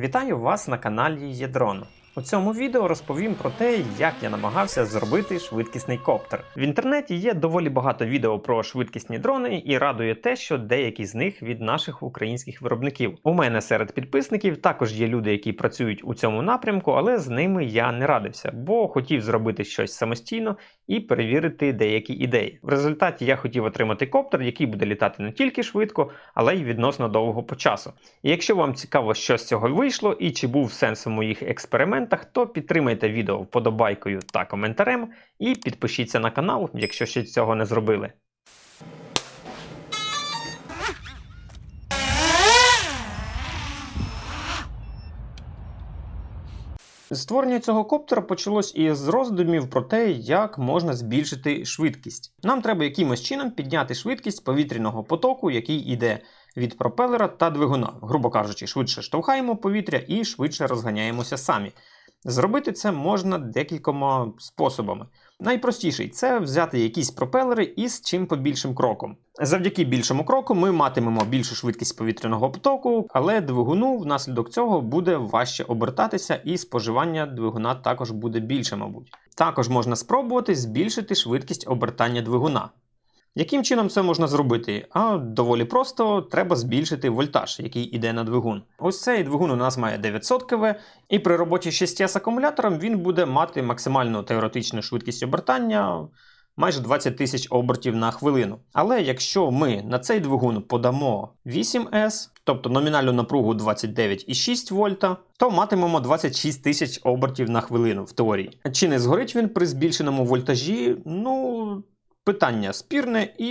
Вітаю вас на каналі Єдрон. У цьому відео розповім про те, як я намагався зробити швидкісний коптер. В інтернеті є доволі багато відео про швидкісні дрони, і радує те, що деякі з них від наших українських виробників. У мене серед підписників також є люди, які працюють у цьому напрямку, але з ними я не радився, бо хотів зробити щось самостійно і перевірити деякі ідеї. В результаті я хотів отримати коптер, який буде літати не тільки швидко, але й відносно довго по часу. І якщо вам цікаво, що з цього вийшло і чи був сенс у моїх експериментах, то підтримайте відео вподобайкою та коментарем і підпишіться на канал, якщо ще цього не зробили. Створення цього коптера почалось із роздумів про те, як можна збільшити швидкість. Нам треба якимось чином підняти швидкість повітряного потоку, який йде від пропелера та двигуна. Грубо кажучи, швидше штовхаємо повітря і швидше розганяємося самі. Зробити це можна декількома способами. Найпростіший це взяти якісь пропелери із чим побільшим кроком. Завдяки більшому кроку ми матимемо більшу швидкість повітряного потоку, але двигуну внаслідок цього буде важче обертатися, і споживання двигуна також буде більше, мабуть. Також можна спробувати збільшити швидкість обертання двигуна. Яким чином це можна зробити? А доволі просто треба збільшити вольтаж, який йде на двигун. Ось цей двигун у нас має 900 кВ, і при роботі 6 с акумулятором він буде мати максимальну теоретичну швидкість обертання майже 20 тисяч обертів на хвилину. Але якщо ми на цей двигун подамо 8С, тобто номінальну напругу 29,6 вольта, то матимемо 26 тисяч обертів на хвилину в теорії. Чи не згорить він при збільшеному вольтажі? Ну. Питання спірне, і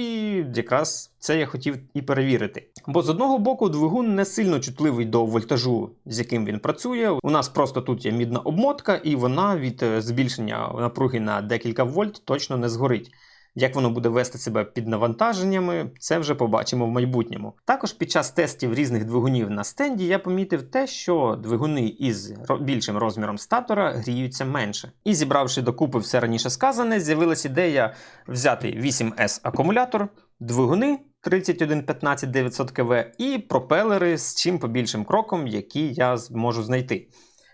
якраз це я хотів і перевірити. Бо з одного боку двигун не сильно чутливий до вольтажу, з яким він працює. У нас просто тут є мідна обмотка, і вона від е, збільшення напруги на декілька вольт точно не згорить. Як воно буде вести себе під навантаженнями, це вже побачимо в майбутньому. Також під час тестів різних двигунів на стенді я помітив те, що двигуни із більшим розміром статора гріються менше. І зібравши докупи все раніше сказане, з'явилася ідея взяти 8С акумулятор, двигуни 3115 900 кВ і пропелери з чим побільшим кроком, які я зможу знайти.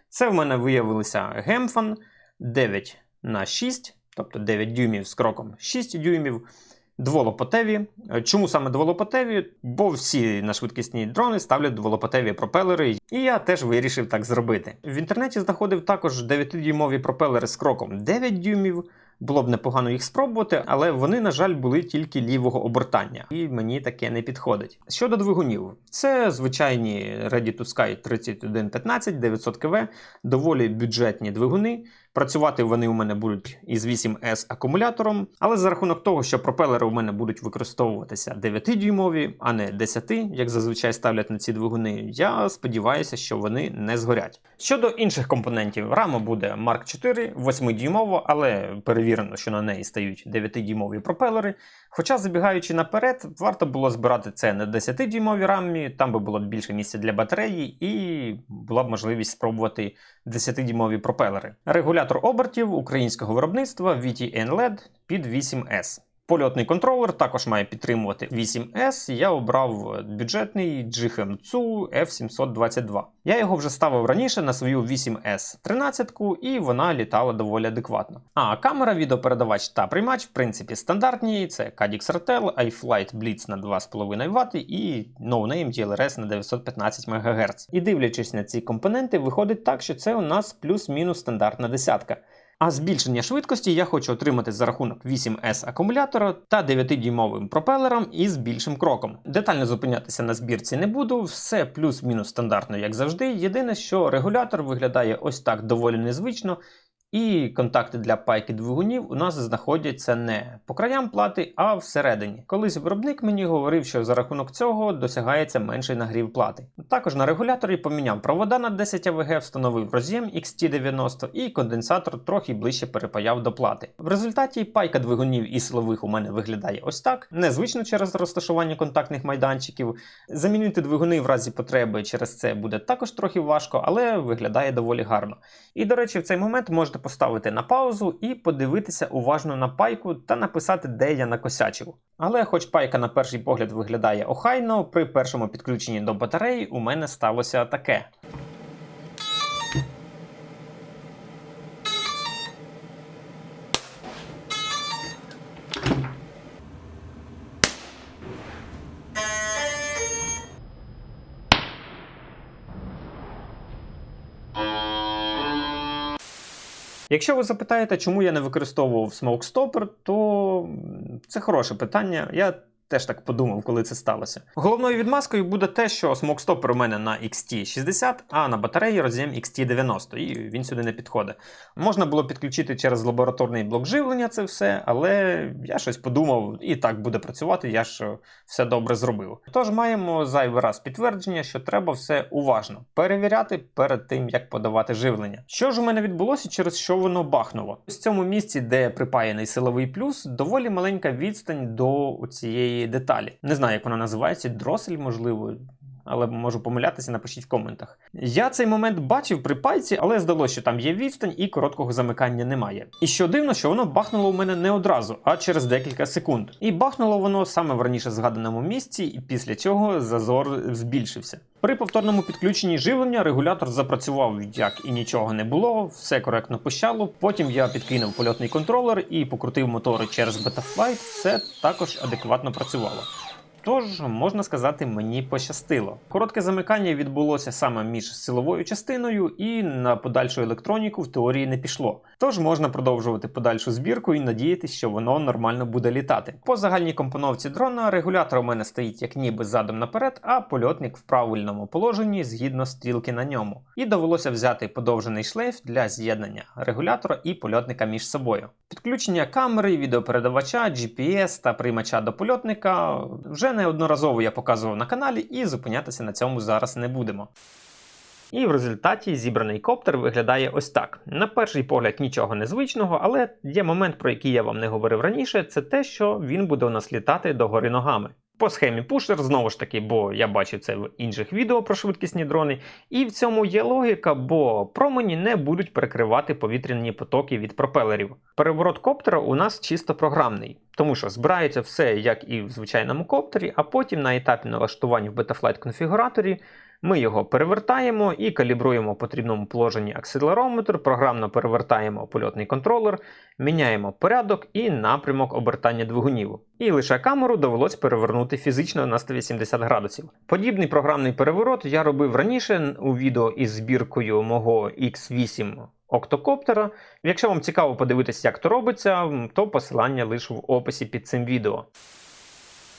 Це в мене виявилися Гемфан 9 на 6 тобто 9 дюймів з кроком 6 дюймів. Дволопотеві. Чому саме дволопотеві? Бо всі на швидкісні дрони ставлять дволопотеві пропелери, і я теж вирішив так зробити. В інтернеті знаходив також 9-дюймові пропелери з кроком 9 дюймів. Було б непогано їх спробувати, але вони, на жаль, були тільки лівого обертання, і мені таке не підходить. Щодо двигунів, це звичайні Ready to Sky 3115 900 кВ, доволі бюджетні двигуни. Працювати вони у мене будуть із 8С акумулятором, але за рахунок того, що пропелери у мене будуть використовуватися 9-дюймові, а не 10, як зазвичай ставлять на ці двигуни, я сподіваюся, що вони не згорять. Щодо інших компонентів, рама буде Mark 4, 8-дюймова, але перевірено, що на неї стають 9-дюймові пропелери. Хоча, забігаючи наперед, варто було збирати це на 10-дюймовій рамі, там би було більше місця для батареї, і була б можливість спробувати 10-дюймові пропелери. Регулятор обертів українського виробництва VTN LED під 8S. Польотний контролер також має підтримувати 8S. Я обрав бюджетний GHM-CU F722. Я його вже ставив раніше на свою 8S 13 і вона літала доволі адекватно. А камера, відеопередавач та приймач, в принципі, стандартні. Це Cadix RTL, iFlight Blitz на 2,5 Вт і NoName GLRS на 915 МГц. І дивлячись на ці компоненти, виходить так, що це у нас плюс-мінус стандартна десятка. А збільшення швидкості я хочу отримати за рахунок 8С акумулятора та 9-дюймовим пропелером із більшим кроком. Детально зупинятися на збірці не буду, все плюс-мінус стандартно, як завжди. Єдине, що регулятор виглядає ось так доволі незвично. І контакти для пайки двигунів у нас знаходяться не по краям плати, а всередині. Колись виробник мені говорив, що за рахунок цього досягається менший нагрів плати. Також на регуляторі поміняв провода на 10 АВГ, встановив роз'єм XT90 і конденсатор трохи ближче перепаяв до плати. В результаті пайка двигунів і силових у мене виглядає ось так, незвично через розташування контактних майданчиків. Замінити двигуни в разі потреби через це буде також трохи важко, але виглядає доволі гарно. І до речі, в цей момент можете поставити на паузу і подивитися уважно на пайку та написати, де я накосячив. Але, хоч пайка на перший погляд виглядає охайно, при першому підключенні до батареї у мене сталося таке. Якщо ви запитаєте, чому я не використовував Stopper, то це хороше питання. Я теж так подумав, коли це сталося. Головною відмазкою буде те, що Stopper у мене на XT60, а на батареї роз'єм XT90, і він сюди не підходить. Можна було підключити через лабораторний блок живлення це все, але я щось подумав, і так буде працювати, я ж е, все добре зробив. Тож маємо зайвий раз підтвердження, що треба все уважно перевіряти перед тим, як подавати живлення. Що ж у мене відбулося, через що воно бахнуло? В цьому місці, де припаяний силовий плюс, доволі маленька відстань до цієї деталі. Не знаю, як вона називається, дросель, можливо. Але можу помилятися, напишіть в коментах. Я цей момент бачив при пайці, але здалося, що там є відстань і короткого замикання немає. І що дивно, що воно бахнуло у мене не одразу, а через декілька секунд. І бахнуло воно саме в раніше згаданому місці, і після цього зазор збільшився. При повторному підключенні живлення регулятор запрацював як і нічого не було, все коректно пищало. Потім я підкинув польотний контролер і покрутив мотори через Betaflight, все також адекватно працювало. Тож, можна сказати, мені пощастило. Коротке замикання відбулося саме між силовою частиною, і на подальшу електроніку в теорії не пішло. Тож можна продовжувати подальшу збірку і надіятися, що воно нормально буде літати. По загальній компоновці дрона регулятор у мене стоїть як ніби задом наперед, а польотник в правильному положенні згідно стрілки на ньому. І довелося взяти подовжений шлейф для з'єднання регулятора і польотника між собою. Підключення камери, відеопередавача, GPS та приймача до польотника вже неодноразово я показував на каналі і зупинятися на цьому зараз не будемо. І в результаті зібраний коптер виглядає ось так. На перший погляд нічого незвичного, але є момент, про який я вам не говорив раніше, це те, що він буде у нас літати догори ногами. По схемі пушер, знову ж таки, бо я бачив це в інших відео про швидкісні дрони. І в цьому є логіка, бо промені не будуть перекривати повітряні потоки від пропелерів. Переворот коптера у нас чисто програмний, тому що збирається все як і в звичайному коптері, а потім на етапі налаштування в Betaflight конфігураторі ми його перевертаємо і калібруємо в потрібному положенні акселерометр, програмно перевертаємо польотний контролер, міняємо порядок і напрямок обертання двигунів. І лише камеру довелось перевернути фізично на 180 градусів. Подібний програмний переворот я робив раніше у відео із збіркою мого X8 октокоптера. Якщо вам цікаво подивитися, як то робиться, то посилання лише в описі під цим відео.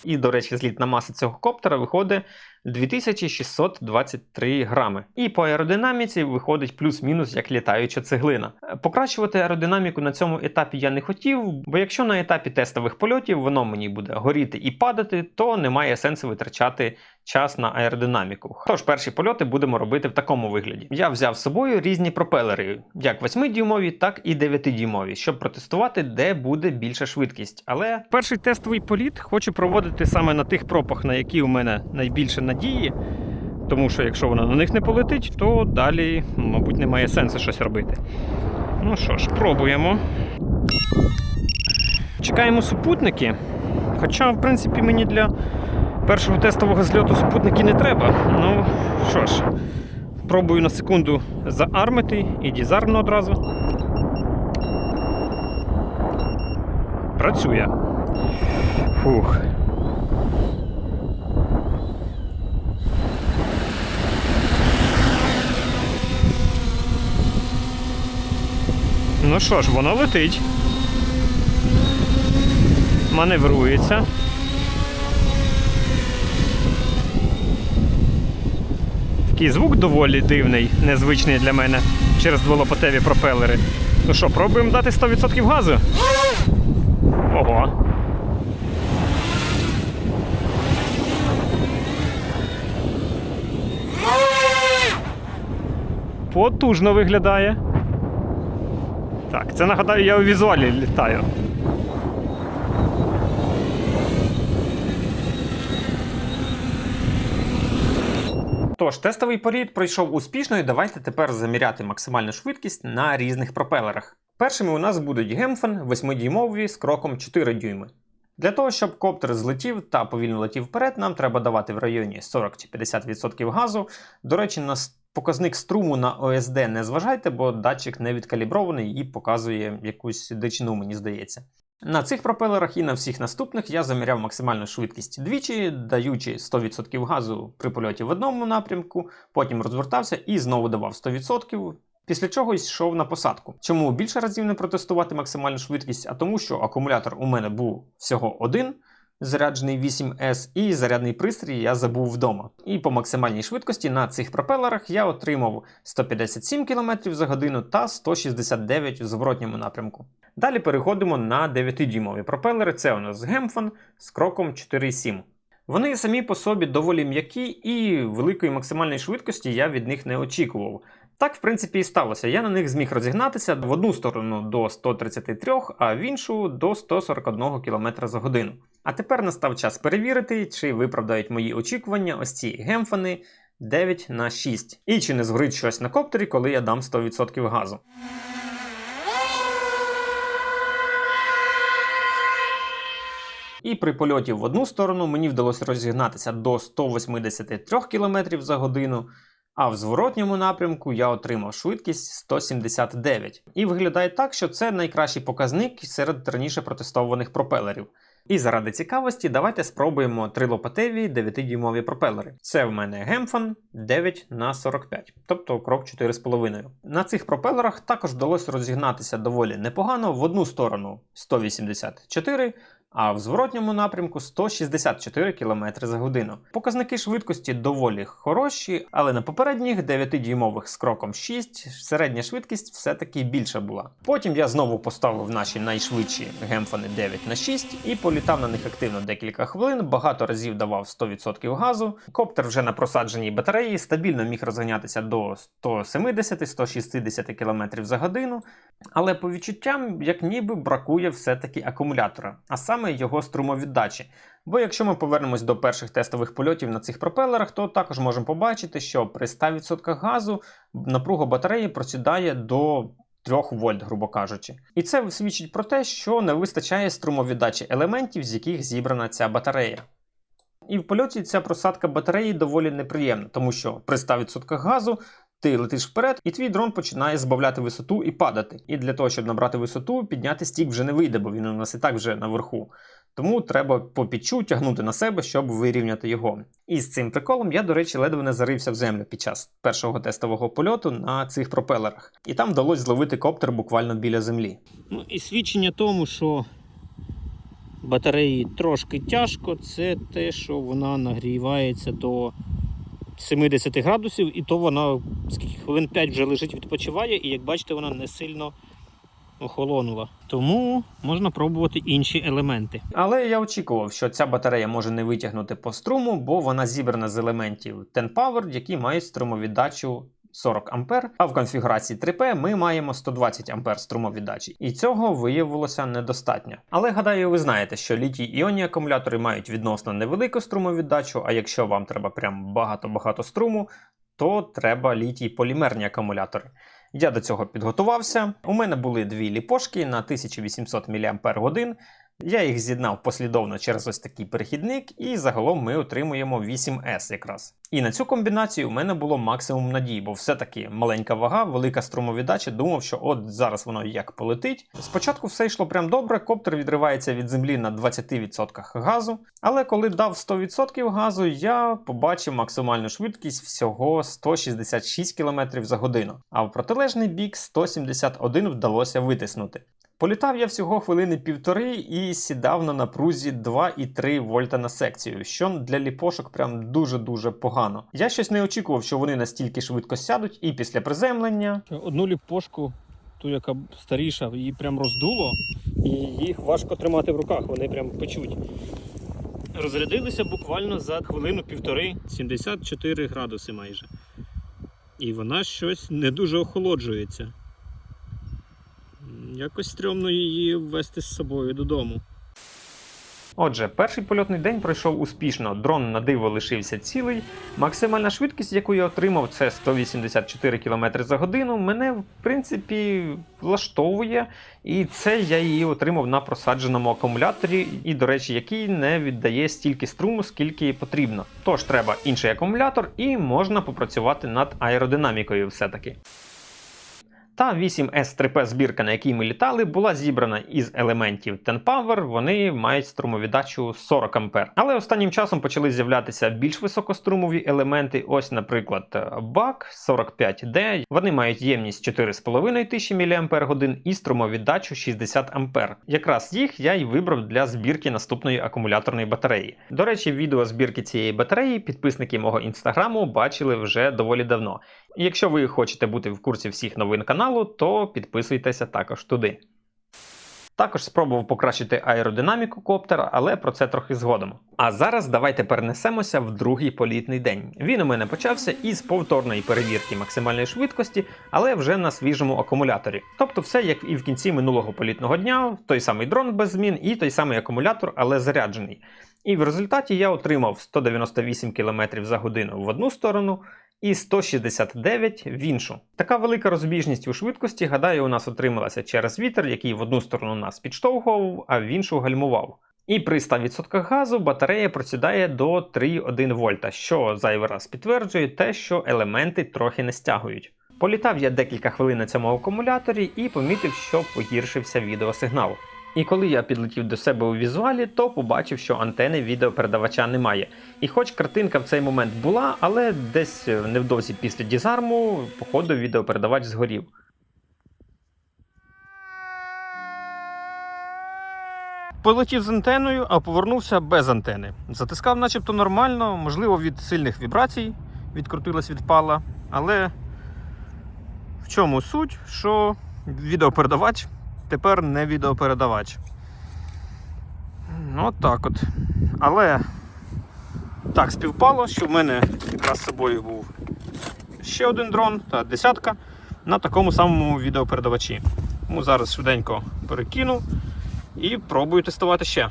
І, до речі, злітна маса цього коптера виходить 2623 грами. І по аеродинаміці виходить плюс-мінус як літаюча цеглина. Покращувати аеродинаміку на цьому етапі я не хотів, бо якщо на етапі тестових польотів воно мені буде горіти і падати, то немає сенсу витрачати час на аеродинаміку. Тож перші польоти будемо робити в такому вигляді. Я взяв з собою різні пропелери, як 8-дюймові, так і 9-дюймові, щоб протестувати, де буде більша швидкість. Але перший тестовий політ хочу проводити саме на тих пропах, на які у мене найбільше надії. Тому що якщо воно на них не полетить, то далі, мабуть, немає сенсу щось робити. Ну що ж, пробуємо. Чекаємо супутники. Хоча, в принципі, мені для першого тестового зльоту супутники не треба. Ну що ж, пробую на секунду заармити і дізармну одразу. Працює. Фух. Що ж, воно летить. Маневрується. Такий звук доволі дивний, незвичний для мене через дволопатеві пропелери. Ну що, пробуємо дати 100% газу? Ого. Потужно виглядає. Так, це нагадаю, я у візуалі літаю. Тож, тестовий політ пройшов успішно, і давайте тепер заміряти максимальну швидкість на різних пропелерах. Першими у нас будуть Гемфен 8-дюймові з кроком 4 дюйми. Для того, щоб коптер злетів та повільно летів вперед, нам треба давати в районі 40 чи 50% газу. До речі, на показник струму на ОСД не зважайте, бо датчик не відкалібрований і показує якусь дичину, мені здається. На цих пропелерах і на всіх наступних я заміряв максимальну швидкість двічі, даючи 100% газу при польоті в одному напрямку, потім розвертався і знову давав 100%. Після чого йшов на посадку. Чому більше разів не протестувати максимальну швидкість? А тому, що акумулятор у мене був всього один. Заряджений 8S і зарядний пристрій я забув вдома. І по максимальній швидкості на цих пропелерах я отримав 157 км за годину та 169 в зворотньому напрямку. Далі переходимо на 9-дюймові пропелери. Це у нас Гемфон з кроком 4,7. Вони самі по собі доволі м'які і великої максимальної швидкості я від них не очікував. Так, в принципі, і сталося. Я на них зміг розігнатися в одну сторону до 133, а в іншу до 141 км за годину. А тепер настав час перевірити, чи виправдають мої очікування ось ці гемфани 9 на 6. І чи не згорить щось на коптері, коли я дам 100% газу. І при польоті в одну сторону мені вдалося розігнатися до 183 км за годину, а в зворотньому напрямку я отримав швидкість 179. І виглядає так, що це найкращий показник серед раніше протестованих пропелерів. І заради цікавості, давайте спробуємо трилопатеві 9-дюймові пропелери. Це в мене Гемфон 9 на 45, тобто крок 4,5. На цих пропелерах також вдалося розігнатися доволі непогано в одну сторону 184, а в зворотньому напрямку 164 км за годину. Показники швидкості доволі хороші, але на попередніх 9-дюймових з кроком 6 середня швидкість все-таки більша була. Потім я знову поставив наші найшвидші гемфони 9 на 6 і політав на них активно декілька хвилин, багато разів давав 100% газу. Коптер вже на просадженій батареї стабільно міг розганятися до 170-160 км за годину, але по відчуттям, як ніби бракує все-таки акумулятора, а саме його струмовіддачі. Бо якщо ми повернемось до перших тестових польотів на цих пропелерах, то також можемо побачити, що при 100% газу напруга батареї просідає до 3 вольт, грубо кажучи. І це свідчить про те, що не вистачає струмовіддачі елементів, з яких зібрана ця батарея. І в польоті ця просадка батареї доволі неприємна, тому що при 100% газу ти летиш вперед, і твій дрон починає збавляти висоту і падати. І для того, щоб набрати висоту, підняти стік вже не вийде, бо він у нас і так вже наверху. Тому треба по підчу тягнути на себе, щоб вирівняти його. І з цим приколом я, до речі, ледве не зарився в землю під час першого тестового польоту на цих пропелерах. І там вдалося зловити коптер буквально біля землі. Ну і свідчення тому, що батареї трошки тяжко, це те, що вона нагрівається до 70 градусів, і то вона скільки хвилин 5 вже лежить, відпочиває, і як бачите, вона не сильно охолонула. Тому можна пробувати інші елементи. Але я очікував, що ця батарея може не витягнути по струму, бо вона зібрана з елементів 10 Power, які мають струмовіддачу 40 А, а в конфігурації 3P ми маємо 120 А струмовіддачі. І цього виявилося недостатньо. Але гадаю, ви знаєте, що літій іонні акумулятори мають відносно невелику струмовіддачу, а якщо вам треба прям багато-багато струму, то треба літій полімерні акумулятори. Я до цього підготувався. У мене були дві ліпошки на 1800 мАч. Я їх з'єднав послідовно через ось такий перехідник, і загалом ми отримуємо 8S якраз. І на цю комбінацію у мене було максимум надій, бо все-таки маленька вага, велика струмовіддача, думав, що от зараз воно як полетить. Спочатку все йшло прям добре, коптер відривається від землі на 20% газу, але коли дав 100% газу, я побачив максимальну швидкість всього 166 км за годину, а в протилежний бік 171 вдалося витиснути. Політав я всього хвилини півтори і сідав на напрузі 2,3 вольта на секцію, що для ліпошок прям дуже-дуже погано. Я щось не очікував, що вони настільки швидко сядуть, і після приземлення Одну ліпошку, ту, яка старіша, її прям роздуло, і їх важко тримати в руках, вони прям печуть. Розрядилися буквально за хвилину-півтори, 74 градуси майже. І вона щось не дуже охолоджується. Якось стрьомно її ввести з собою додому. Отже, перший польотний день пройшов успішно. Дрон на диво лишився цілий. Максимальна швидкість, яку я отримав, це 184 км за годину. Мене, в принципі, влаштовує. І це я її отримав на просадженому акумуляторі, і, до речі, який не віддає стільки струму, скільки потрібно. Тож треба інший акумулятор, і можна попрацювати над аеродинамікою все-таки. Та 8S3P збірка, на якій ми літали, була зібрана із елементів TenPower, вони мають струмовіддачу 40 А. Але останнім часом почали з'являтися більш високострумові елементи. Ось, наприклад, BAC 45D. Вони мають ємність 4,5 тисячі мАч і струмовіддачу 60 А. Якраз їх я й вибрав для збірки наступної акумуляторної батареї. До речі, відео збірки цієї батареї підписники мого інстаграму бачили вже доволі давно. Якщо ви хочете бути в курсі всіх новин каналу, то підписуйтеся також туди. Також спробував покращити аеродинаміку коптера, але про це трохи згодом. А зараз давайте перенесемося в другий політний день. Він у мене почався із повторної перевірки максимальної швидкості, але вже на свіжому акумуляторі. Тобто все як і в кінці минулого політного дня, той самий дрон без змін і той самий акумулятор, але заряджений. І в результаті я отримав 198 км за годину в одну сторону і 169 в іншу. Така велика розбіжність у швидкості, гадаю, у нас отрималася через вітер, який в одну сторону нас підштовхував, а в іншу гальмував. І при 100% газу батарея просідає до 3,1 вольта, що зайвий раз підтверджує те, що елементи трохи не стягують. Політав я декілька хвилин на цьому акумуляторі і помітив, що погіршився відеосигнал. І коли я підлетів до себе у візуалі, то побачив, що антени відеопередавача немає. І хоч картинка в цей момент була, але десь невдовзі після дізарму, походу, відеопередавач згорів. Полетів з антеною, а повернувся без антени. Затискав, начебто, нормально, можливо, від сильних вібрацій відкрутилась відпала. Але в чому суть, що відеопередавач тепер не відеопередавач. Ну, так от. Але так співпало, що в мене якраз з собою був ще один дрон та десятка на такому самому відеопередавачі. Тому зараз швиденько перекину і пробую тестувати ще.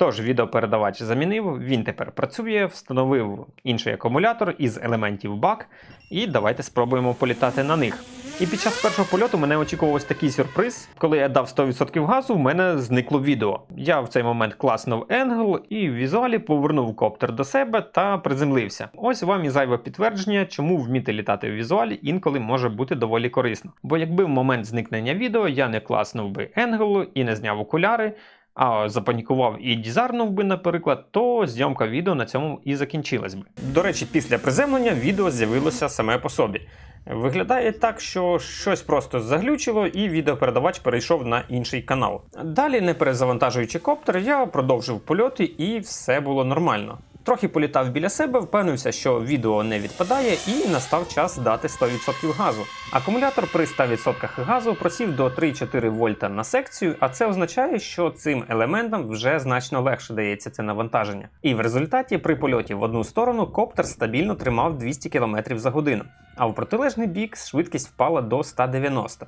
Тож, відеопередавач замінив, він тепер працює, встановив інший акумулятор із елементів BAC, і давайте спробуємо політати на них. І під час першого польоту мене очікував ось такий сюрприз. Коли я дав 100% газу, в мене зникло відео. Я в цей момент класнув енгл і в візуалі повернув коптер до себе та приземлився. Ось вам і зайве підтвердження, чому вміти літати у візуалі інколи може бути доволі корисно. Бо якби в момент зникнення відео я не класнув би енгл і не зняв окуляри. А запанікував і дізарнув би, наприклад, то зйомка відео на цьому і закінчилась би. До речі, після приземлення відео з'явилося саме по собі. Виглядає так, що щось просто заглючило, і відеопередавач перейшов на інший канал. Далі, не перезавантажуючи коптер, я продовжив польоти і все було нормально. Трохи політав біля себе, впевнився, що відео не відпадає, і настав час дати 100% газу. Акумулятор при 100% газу просів до 3-4 вольта на секцію, а це означає, що цим елементам вже значно легше дається це навантаження. І в результаті при польоті в одну сторону коптер стабільно тримав 200 км за годину, а в протилежний бік швидкість впала до 190.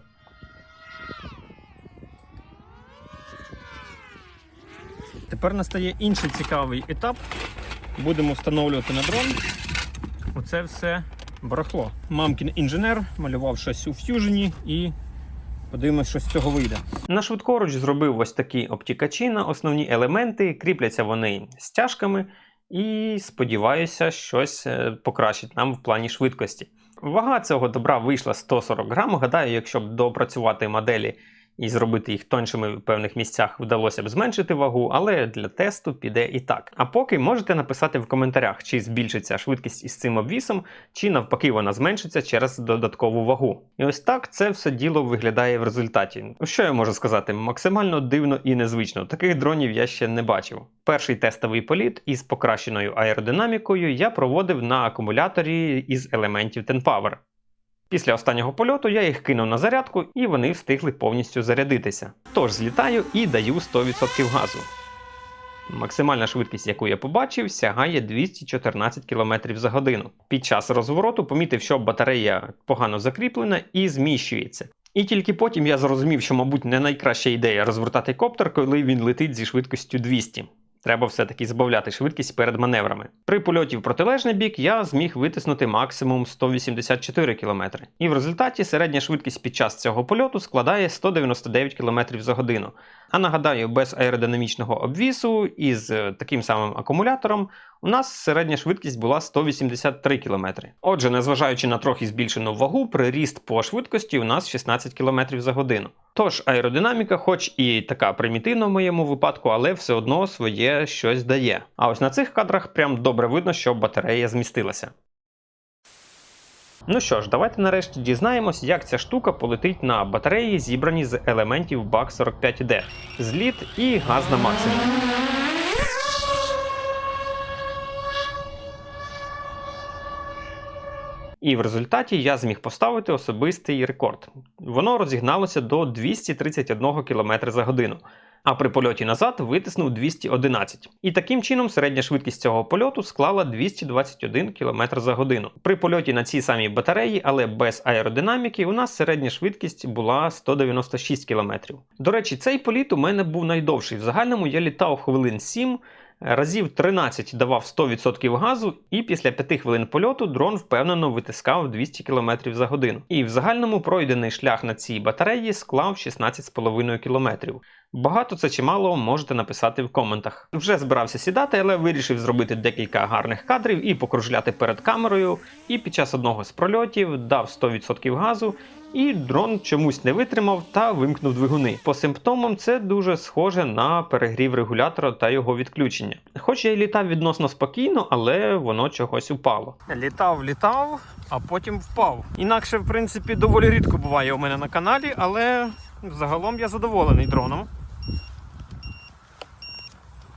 Тепер настає інший цікавий етап. Будемо встановлювати на дрон. Оце все барахло. Мамкін інженер малював щось у ф'южені і подивимось, що з цього вийде. На швидкоруч зробив ось такі обтікачі на основні елементи. Кріпляться вони стяжками, і сподіваюся, щось е, покращить нам в плані швидкості. Вага цього добра вийшла 140 грам. Гадаю, якщо б допрацювати моделі і зробити їх тоншими в певних місцях вдалося б зменшити вагу, але для тесту піде і так. А поки можете написати в коментарях, чи збільшиться швидкість із цим обвісом, чи навпаки вона зменшиться через додаткову вагу. І ось так це все діло виглядає в результаті. Що я можу сказати? Максимально дивно і незвично. Таких дронів я ще не бачив. Перший тестовий політ із покращеною аеродинамікою я проводив на акумуляторі із елементів TenPower. Після останнього польоту я їх кинув на зарядку і вони встигли повністю зарядитися. Тож злітаю і даю 100% газу. Максимальна швидкість, яку я побачив, сягає 214 км за годину. Під час розвороту помітив, що батарея погано закріплена і зміщується. І тільки потім я зрозумів, що, мабуть, не найкраща ідея розвертати коптер, коли він летить зі швидкістю 200. Треба все-таки збавляти швидкість перед маневрами. При польоті в протилежний бік я зміг витиснути максимум 184 км. І в результаті середня швидкість під час цього польоту складає 199 км за годину. А нагадаю, без аеродинамічного обвісу із з таким самим акумулятором у нас середня швидкість була 183 км. Отже, незважаючи на трохи збільшену вагу, приріст по швидкості у нас 16 км за годину. Тож аеродинаміка, хоч і така примітивна в моєму випадку, але все одно своє щось дає. А ось на цих кадрах прям добре видно, що батарея змістилася. Ну що ж, давайте нарешті дізнаємось, як ця штука полетить на батареї, зібрані з елементів BAC 45D. Зліт і газ на максимум. І в результаті я зміг поставити особистий рекорд. Воно розігналося до 231 км за годину. А при польоті назад витиснув 211. І таким чином середня швидкість цього польоту склала 221 км за годину. При польоті на цій самій батареї, але без аеродинаміки, у нас середня швидкість була 196 км. До речі, цей політ у мене був найдовший. В загальному я літав хвилин 7. Разів 13 давав 100% газу, і після 5 хвилин польоту дрон впевнено витискав 200 км за годину. І в загальному пройдений шлях на цій батареї склав 16,5 км. Багато це чи мало можете написати в коментах. Вже збирався сідати, але вирішив зробити декілька гарних кадрів і покружляти перед камерою. І під час одного з прольотів дав 100% газу, і дрон чомусь не витримав та вимкнув двигуни. По симптомам це дуже схоже на перегрів регулятора та його відключення. Хоч я й літав відносно спокійно, але воно чогось упало. Літав, літав, а потім впав. Інакше, в принципі, доволі рідко буває у мене на каналі, але загалом я задоволений дроном.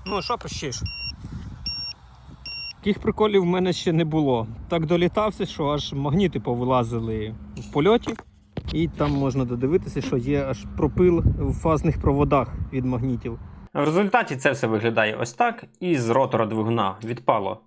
Ну, що пищиш? Таких приколів в мене ще не було. Так долітався, що аж магніти повилазили в польоті. І там можна додивитися, що є аж пропил в фазних проводах від магнітів. В результаті це все виглядає ось так. І з ротора двигуна відпало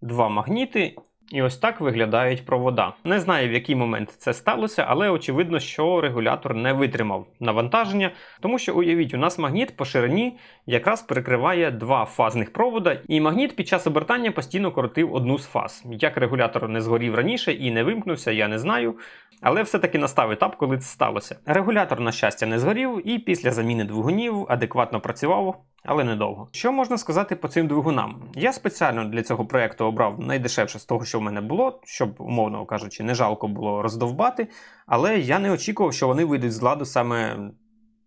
два магніти. І ось так виглядають провода. Не знаю, в який момент це сталося, але очевидно, що регулятор не витримав навантаження, тому що уявіть, у нас магніт по ширині якраз перекриває два фазних провода, і магніт під час обертання постійно коротив одну з фаз. Як регулятор не згорів раніше і не вимкнувся, я не знаю. Але все-таки настав етап, коли це сталося. Регулятор, на щастя, не згорів, і після заміни двигунів адекватно працював, але недовго. Що можна сказати по цим двигунам? Я спеціально для цього проекту обрав найдешевше з того, що в мене було, щоб, умовно кажучи, не жалко було роздовбати, але я не очікував, що вони вийдуть з ладу саме.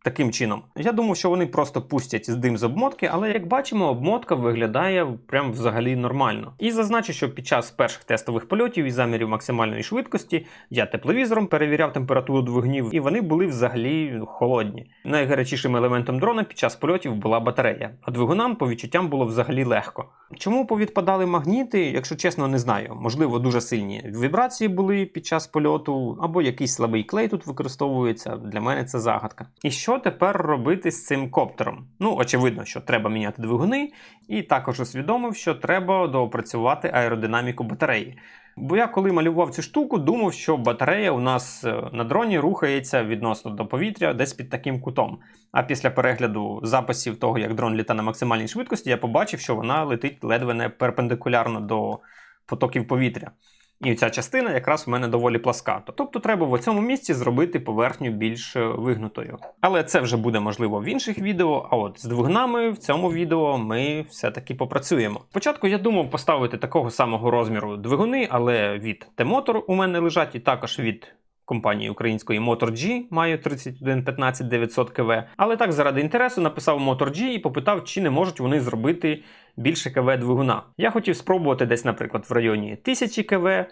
Таким чином, я думав, що вони просто пустять дим з обмотки, але як бачимо, обмотка виглядає прям взагалі нормально. І зазначу, що під час перших тестових польотів і замірів максимальної швидкості я тепловізором перевіряв температуру двигунів, і вони були взагалі холодні. Найгарячішим елементом дрона під час польотів була батарея, а двигунам по відчуттям було взагалі легко. Чому повідпадали магніти, якщо чесно, не знаю. Можливо, дуже сильні вібрації були під час польоту, або якийсь слабий клей тут використовується. Для мене це загадка. І що тепер робити з цим коптером? Ну, очевидно, що треба міняти двигуни, і також усвідомив, що треба доопрацювати аеродинаміку батареї. Бо я коли малював цю штуку, думав, що батарея у нас е, на дроні рухається відносно до повітря десь під таким кутом. А після перегляду записів того, як дрон літа на максимальній швидкості, я побачив, що вона летить ледве не перпендикулярно до потоків повітря. І ця частина якраз у мене доволі пласка. Тобто треба в цьому місці зробити поверхню більш е, вигнутою. Але це вже буде можливо в інших відео. А от з двигунами в цьому відео ми все-таки попрацюємо. Спочатку я думав поставити такого самого розміру двигуни, але від T-Motor у мене лежать і також від. Компанії української Motor G маю 3115 900 КВ. Але так заради інтересу написав Motor G і попитав, чи не можуть вони зробити більше КВ двигуна. Я хотів спробувати десь, наприклад, в районі 1000 КВ,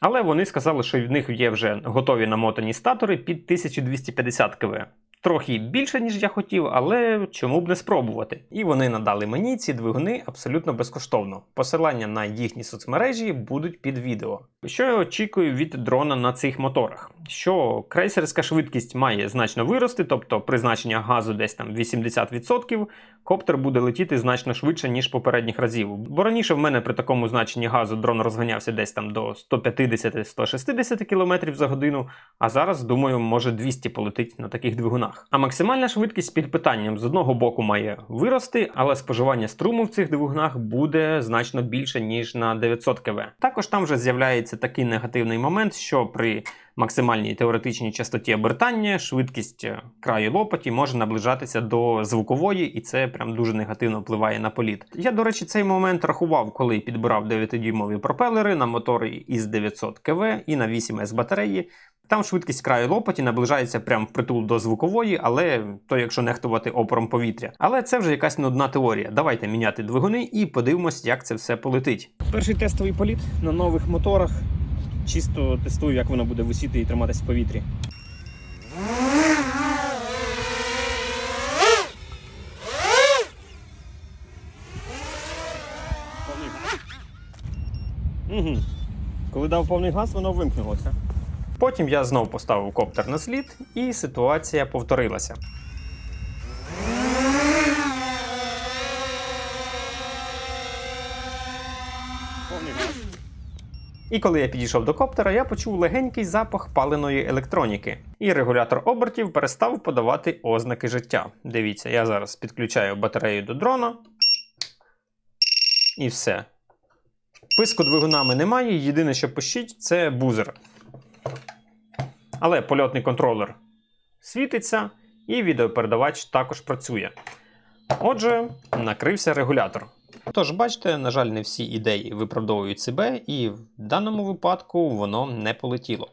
але вони сказали, що в них є вже готові намотані статори під 1250 КВ. Трохи більше, ніж я хотів, але чому б не спробувати? І вони надали мені ці двигуни абсолютно безкоштовно. Посилання на їхні соцмережі будуть під відео. Що я очікую від дрона на цих моторах? Що крейсерська швидкість має значно вирости, тобто призначення газу десь там 80%, коптер буде летіти значно швидше, ніж попередніх разів. Бо раніше в мене при такому значенні газу дрон розганявся десь там до 150-160 км за годину, а зараз, думаю, може 200 полетить на таких двигунах. А максимальна швидкість під питанням з одного боку має вирости, але споживання струму в цих двигунах буде значно більше, ніж на 900 кВ. Також там вже з'являється такий негативний момент, що при максимальній теоретичній частоті обертання, швидкість е, краю лопаті може наближатися до звукової, і це прям дуже негативно впливає на політ. Я, до речі, цей момент рахував, коли підбирав 9-дюймові пропелери на мотори із 900 КВ і на 8С батареї. Там швидкість краю лопаті наближається прямо впритул до звукової, але то якщо нехтувати опором повітря. Але це вже якась нудна теорія. Давайте міняти двигуни і подивимось, як це все полетить. Перший тестовий політ на нових моторах. Чисто тестую, як воно буде висіти і триматись в повітрі. Угу. Коли дав повний газ, воно вимкнулося. Потім я знов поставив коптер на слід, і ситуація повторилася. І коли я підійшов до коптера, я почув легенький запах паленої електроніки, і регулятор обертів перестав подавати ознаки життя. Дивіться, я зараз підключаю батарею до дрона. І все. Писку двигунами немає, єдине, що пищить, це бузер. Але польотний контролер світиться, і відеопередавач також працює. Отже, накрився регулятор. Тож, бачите, на жаль, не всі ідеї виправдовують себе, і в даному випадку воно не полетіло.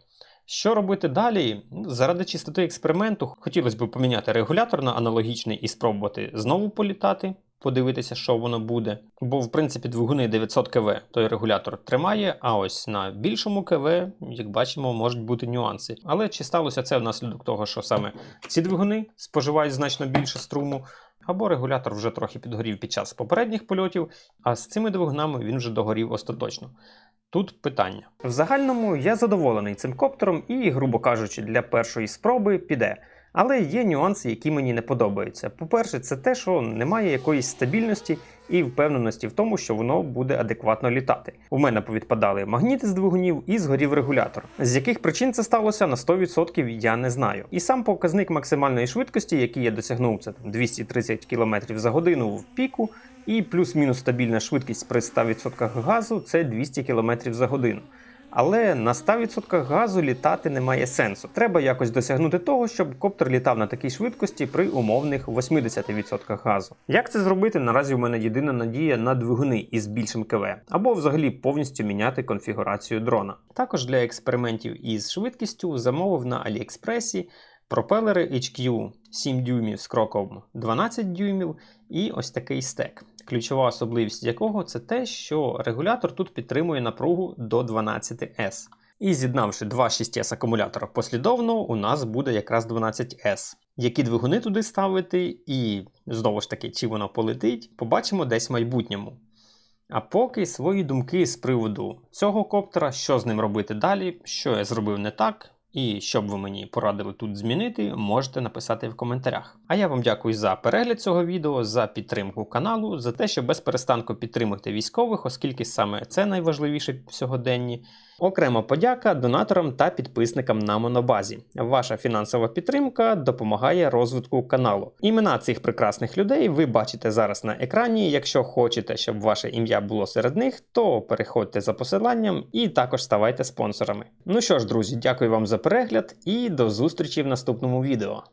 Що робити далі? Ну, Заради чистоти експерименту хотілося б поміняти регулятор на аналогічний і спробувати знову політати, подивитися, що воно буде. Бо, в принципі, двигуни 900 КВ той регулятор тримає, а ось на більшому КВ, як бачимо, можуть бути нюанси. Але чи сталося це внаслідок того, що саме ці двигуни споживають значно більше струму, або регулятор вже трохи підгорів під час попередніх польотів, а з цими двигунами він вже догорів остаточно. Тут питання. В загальному я задоволений цим коптером і, грубо кажучи, для першої спроби піде. Але є нюанси, які мені не подобаються. По-перше, це те, що немає якоїсь стабільності і впевненості в тому, що воно буде адекватно літати. У мене повідпадали магніти з двигунів і згорів регулятор. З яких причин це сталося на 100% я не знаю. І сам показник максимальної швидкості, який я досягнув, це там 230 км за годину в піку, і плюс-мінус стабільна швидкість при 100% газу це 200 км за годину. Але на 100% газу літати немає сенсу. Треба якось досягнути того, щоб коптер літав на такій швидкості при умовних 80% газу. Як це зробити? Наразі у мене єдина надія на двигуни із більшим КВ, або взагалі повністю міняти конфігурацію дрона. Також для експериментів із швидкістю замовив на Аліекспресі пропелери HQ 7 дюймів з кроком 12 дюймів і ось такий стек. Ключова особливість якого це те, що регулятор тут підтримує напругу до 12S. І з'єднавши два 6S акумулятора послідовно, у нас буде якраз 12S. Які двигуни туди ставити, і знову ж таки, чи воно полетить, побачимо десь в майбутньому. А поки свої думки з приводу цього коптера, що з ним робити далі, що я зробив не так, і що б ви мені порадили тут змінити, можете написати в коментарях. А я вам дякую за перегляд цього відео, за підтримку каналу, за те, що без перестанку підтримуєте військових, оскільки саме це найважливіше в сьогоденні. Окрема подяка донаторам та підписникам на монобазі. Ваша фінансова підтримка допомагає розвитку каналу. Імена цих прекрасних людей ви бачите зараз на екрані. Якщо хочете, щоб ваше ім'я було серед них, то переходьте за посиланням і також ставайте спонсорами. Ну що ж, друзі, дякую вам за перегляд і до зустрічі в наступному відео.